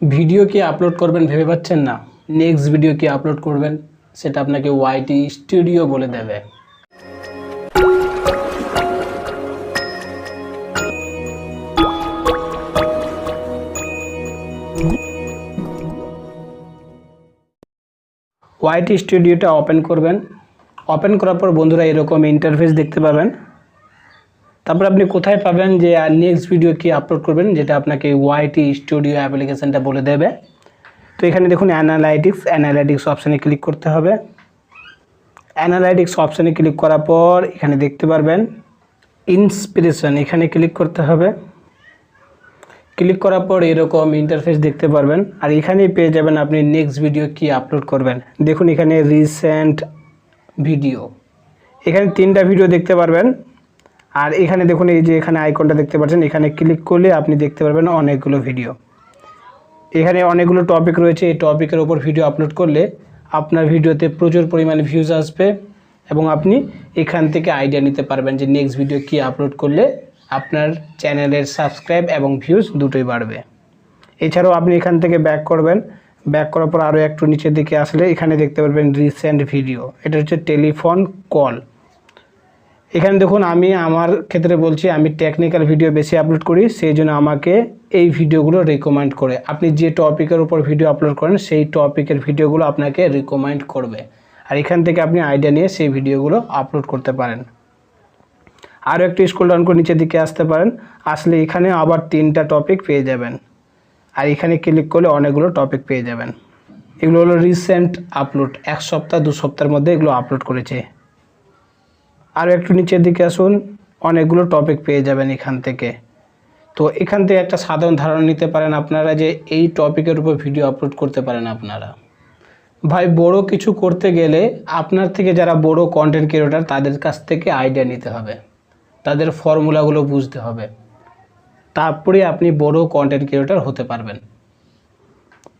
Video কি upload করবেন ভেবে পাচ্ছেন না? নেক্সট ভিডিও কি আপলোড করবেন, সেটা আপনাকে ওয়াইটি স্টুডিও বলে দেবে। ওয়াইটি স্টুডিওটা ওপেন করবেন। ওপেন করার পর বন্ধুরা এরকম ইন্টারফেস দেখতে পাবেন। তারপর আপনি কোথায় পাবেন যে নেক্সট ভিডিও কি আপলোড করবেন, যেটা আপনাকে ওয়াইটি স্টুডিও অ্যাপ্লিকেশনটা বলে দেবে। তো এখানে দেখুন অ্যানালাইটিক্স অ্যানালাইটিক্স অপশানে ক্লিক করতে হবে। অ্যানালাইটিক্স অপশানে ক্লিক করার পর এখানে দেখতে পারবেন ইন্সপিরেশন এখানে ক্লিক করতে হবে। ক্লিক করার পর এরকম ইন্টারফেস দেখতে পারবেন। আর এখানেই পেয়ে যাবেন আপনি নেক্সট ভিডিও কি আপলোড করবেন। দেখুন এখানে রিসেন্ট ভিডিও এখানে তিনটা ভিডিও দেখতে পারবেন। আর এখানে দেখুন, এই যে এখানে আইকনটা দেখতে পাচ্ছেন, এখানে ক্লিক করলে আপনি দেখতে পারবেন অনেকগুলো ভিডিও এখানে অনেকগুলো টপিক রয়েছে, এই টপিকের ওপর ভিডিও আপলোড করলে আপনার ভিডিওতে প্রচুর পরিমাণে ভিউজ আসবে এবং আপনি এখান থেকে আইডিয়া নিতে পারবেন যে নেক্সট ভিডিও কি আপলোড করলে আপনার চ্যানেলের সাবস্ক্রাইব এবং ভিউজ দুটোই বাড়বে। এছাড়াও আপনি এখান থেকে ব্যাক করবেন। ব্যাক করার পর আরও একটু নিচের দিকে আসলে এখানে দেখতে পারবেন রিসেন্ট ভিডিও এটা হচ্ছে টেলিফোন কল এখানে দেখুন, আমি আমার ক্ষেত্রে বলছি, আমি টেকনিক্যাল ভিডিও বেশি আপলোড করি, সেই জন্য আমাকে এই ভিডিওগুলো রেকমেন্ড করে। আপনি যে টপিকের উপর ভিডিও আপলোড করেন, সেই টপিকের ভিডিওগুলো আপনাকে রিকমেন্ড করবে। আর এখান থেকে আপনি আইডিয়া নিয়ে সেই ভিডিওগুলো আপলোড করতে পারেন। আরও একটু স্কুল ডাউন করে নিচের দিকে আসতে পারেন, আসলে এখানে আবার তিনটা টপিক পেয়ে যাবেন। আর এখানে ক্লিক করলে অনেকগুলো টপিক পেয়ে যাবেন। এগুলো হলো রিসেন্ট আপলোড এক সপ্তাহ, দু সপ্তাহের মধ্যে এগুলো আপলোড করেছে। আরও একটু নিচের দিকে আসুন, অনেকগুলো টপিক পেয়ে যাবেন এখান থেকে। তো এখান থেকে একটা সাধারণ ধারণা নিতে পারেন আপনারা যে এই টপিকের উপর ভিডিও আপলোড করতে পারেন আপনারা। ভাই, বড় কিছু করতে গেলে আপনার থেকে যারা বড় কন্টেন্ট ক্রিয়েটার তাদের কাছ থেকে আইডিয়া নিতে হবে। তাদের ফর্মুলাগুলো বুঝতে হবে। তারপরে আপনি বড় কন্টেন্ট ক্রিয়েটার হতে পারবেন।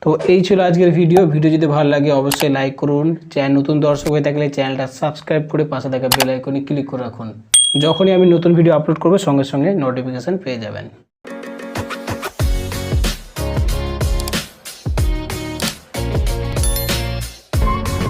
তো এই ছিল আজকের ভিডিও ভিডিও যদি ভালো লাগে, অবশ্যই লাইক করুন। চ্যানেল নতুন দর্শক হয়ে থাকলে চ্যানেলটা সাবস্ক্রাইব করে পাশে থাকা বেল আইকনে ক্লিক করে রাখুন। যখনই আমি নতুন ভিডিও আপলোড করব, সঙ্গে সঙ্গে নোটিফিকেশান পেয়ে যাবেন।